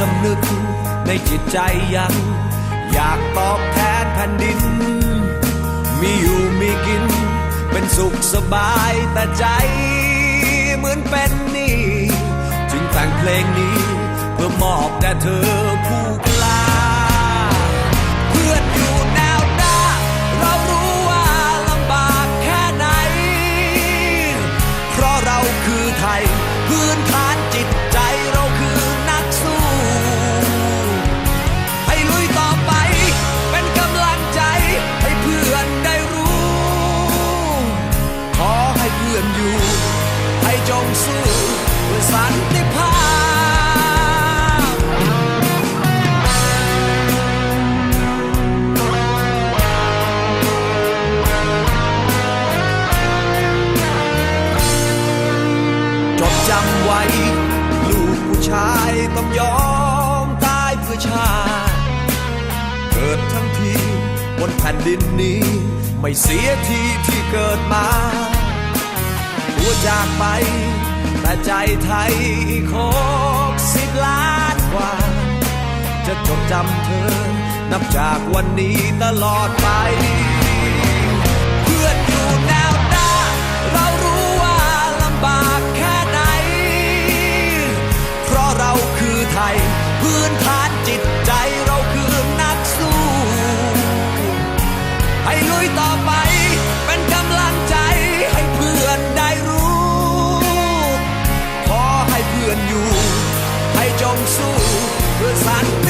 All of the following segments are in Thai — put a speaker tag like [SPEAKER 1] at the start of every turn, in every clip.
[SPEAKER 1] สำนึก ในจิตใจยัง อยากตอบแทนแผ่นดิน มีอยู่มีกิน เป็นสุขสบายแต่ใจ เหมือนเป็นนี่ จึงแต่งเพลงนี้ เพื่อมอบแด่เธอผู้ จงสู้เพื่อสันติภาพ จดจำไว้ ลูกผู้ชายต้องยอมตายเพื่อชาติ เกิดทั้งทีบนแผ่นดินนี้ ไม่เสียทีที่เกิดมา จากไป แต่ใจไทยอีกหกสิบล้านกว่า จะจดจำเธอ นับจากวันนี้ตลอดไป เพื่อนอยู่แนวหน้า เรารู้ว่าลำบากแค่ไหน เพราะเราคือไทย พื้นฐานจิตใจเราคือนักสู้ ให้ลุยต่อไป สู้เพื่อสันติ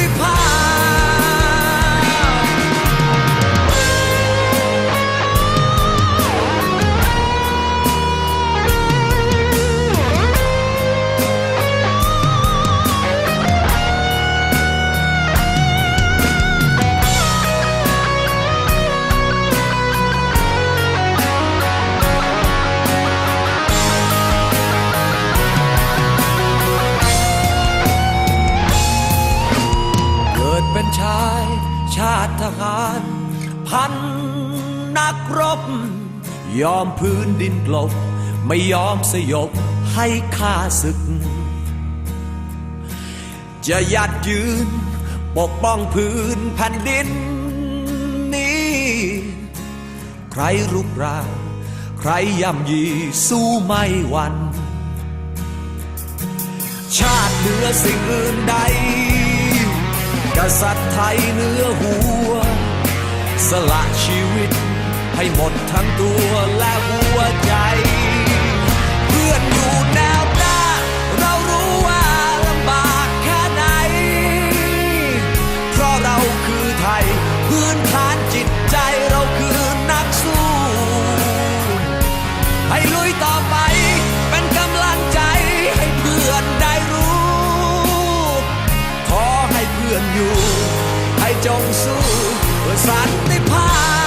[SPEAKER 1] พันนักรบ ยอมพื้นดินกลบ ไม่ยอมสยบให้ข้าศึก จะยัดยืนปกป้องพื้นแผ่นดินนี้ ใครรุกรานใครย่ำยีสู้ไม่หวันชาติเหนือสิ่งอื่นใดกษัตริย์ไทยเหนือหัว สละชีวิต ให้หมดทั้งตัวและหัวใจ เพื่อนอยู่แนวหน้า เรารู้ว่าลำบากแค่ไหน เพราะเราคือไทย พื้นฐานจิตใจเราคือนักสู้ ให้ลุยต่อไปเป็นกำลังใจให้เพื่อนได้รู้ ขอให้เพื่อนอยู่ ให้จงสู้ สันติภาพ